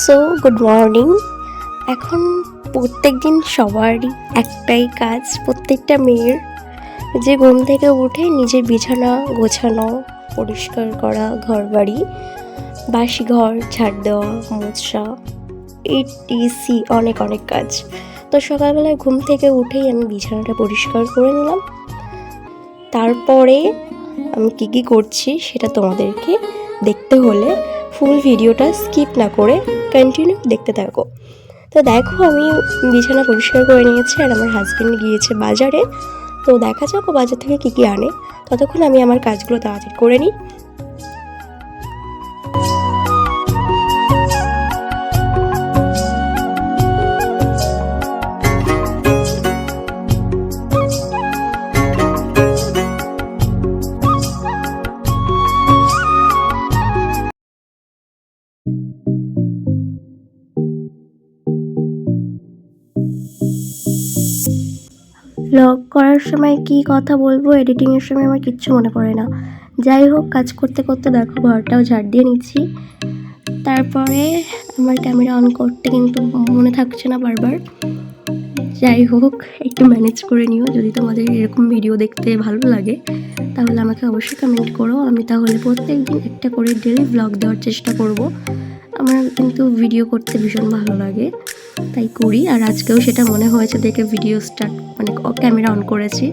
So good morning এখন প্রত্যেক দিন সবারই একটাই কাজ, প্রত্যেকটা মেয়ের যে ঘুম থেকে উঠে নিজের বিছানা গোছানো, পরিষ্কার করা ঘর বাড়ি বাসি ঘর ঝাড় দেওয়া, মোছা ইটিসি অনেক অনেক কাজ। তো সকালবেলায় ঘুম থেকে উঠেই আমি বিছানাটা পরিষ্কার করে নিলাম। তারপরে আমি কী কী করছি সেটা তোমাদেরকে দেখতে হলে ফুল ভিডিওটা স্কিপ না করে কন্টিনিউ দেখতে থাকো। তো দেখো, আমি বিছানা পরিষ্কার করে নিয়েছি আর আমার হাজব্যান্ড গিয়েছে বাজারে। তো দেখা যাক ও বাজার থেকে কী কী আনে। ততক্ষণ আমি আমার কাজগুলো তাড়াতাড়ি করে নিই। ব্লগ করার সময় কি কথা বলব? এডিটিংয়ের সময় আমার কিচ্ছু মনে পড়ে না। যাই হোক, কাজ করতে করতে দেখো, ঘরটাও ঝাড় দিয়ে নিচ্ছি। তারপরে আমার ক্যামেরা অন করতে কিন্তু মনে থাকছে না বারবার। যাই হোক, একটু ম্যানেজ করে নিও। যদি তোমাদের এরকম ভিডিও দেখতে ভালো লাগে, তাহলে আমাকে অবশ্যই কমেন্ট করো। আমি তাহলে প্রত্যেক দিন একটা করে ডেলি ব্লগ দেওয়ার চেষ্টা করব। আমার কিন্তু ভিডিও করতে ভীষণ ভালো লাগে, তাই করি। আর আজকেও সেটা মনে হয়েছে, দেখে ভিডিও স্টার্ট মানে ক্যামেরা অন করেছি।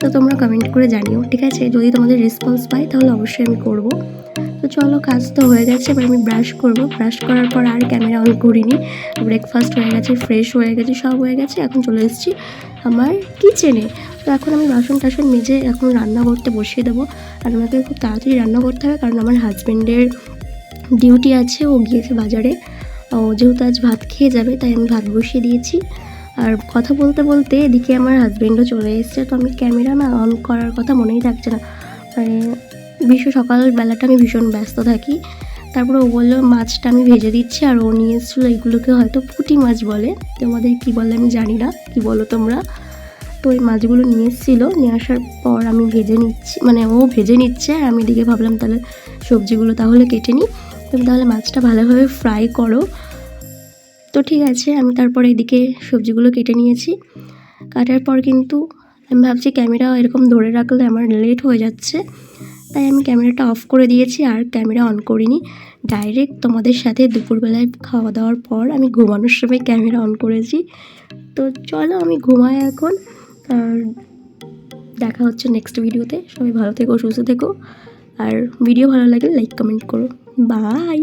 তো তোমরা কমেন্ট করে জানিও, ঠিক আছে? যদি তোমাদের রেসপন্স পাই, তাহলে অবশ্যই আমি করব। তো চলো, কাজ তো হয়ে গেছে, এবার আমি ব্রাশ করব। ব্রাশ করার পর আর ক্যামেরা অন করিনি। ব্রেকফাস্ট হয়ে গেছে ফ্রেশ হয়ে গেছে, সব হয়ে গেছে। এখন চলে এসেছি আমার কিচেনে তো এখন আমি বাসন টাসন মেজে এখন রান্না করতে বসিয়ে দেবো। আর আমাকে খুব তাড়াতাড়ি রান্না করতে হবে, কারণ আমার হাজব্যান্ডের ডিউটি আছে, ও গিয়েছে বাজারে। ও যেহেতু আজ ভাত খেয়ে যাবে, তাই আমি ভাত বসিয়ে দিয়েছি। আর কথা বলতে বলতে এদিকে আমার হাজব্যান্ডও চলে এসেছে, তো আমি ক্যামেরা না অন করার কথা মনেই থাকছে না। মানে ভীষণ সকালবেলাটা আমি ভীষণ ব্যস্ত থাকি। তারপরে ও বলল, মাছটা আমি ভেজে দিচ্ছি। আর ও নিয়ে এসেছিল এইগুলোকে হয়তো পুঁটি মাছ বলে। তোমাদের কি বলে আমি জানি না, কি বলো তোমরা? তো ওই মাছগুলো নিয়ে এসেছিল। নিয়ে আসার পর আমি ভেজে নিচ্ছি মানে ও ভেজে নিচ্ছে। আর আমি এদিকে ভাবলাম, তাহলে সবজিগুলো তাহলে কেটে নিই। তুমি তাহলে মাছটা ভালোভাবে ফ্রাই করো। তো ঠিক আছে, আমি তারপর এদিকে সবজিগুলো কেটে নিয়েছি। কাটার পর কিন্তু আমি ভাবছি ক্যামেরা এরকম ধরে রাখলে আমার লেট হয়ে যাচ্ছে। তাই আমি ক্যামেরাটা অফ করে দিয়েছি আর ক্যামেরা অন করিনি। ডাইরেক্ট তোমাদের সাথে দুপুরবেলায় খাওয়া দাওয়ার পর আমি ঘুমানোর সময় ক্যামেরা অন করেছি। তো চলো আমি ঘুমাই এখন। আর দেখা হচ্ছে নেক্সট ভিডিওতে সবাই ভালো থেকো, সুস্থ থেকো। আর ভিডিও ভালো লাগলে লাইক কমেন্ট করো। বাই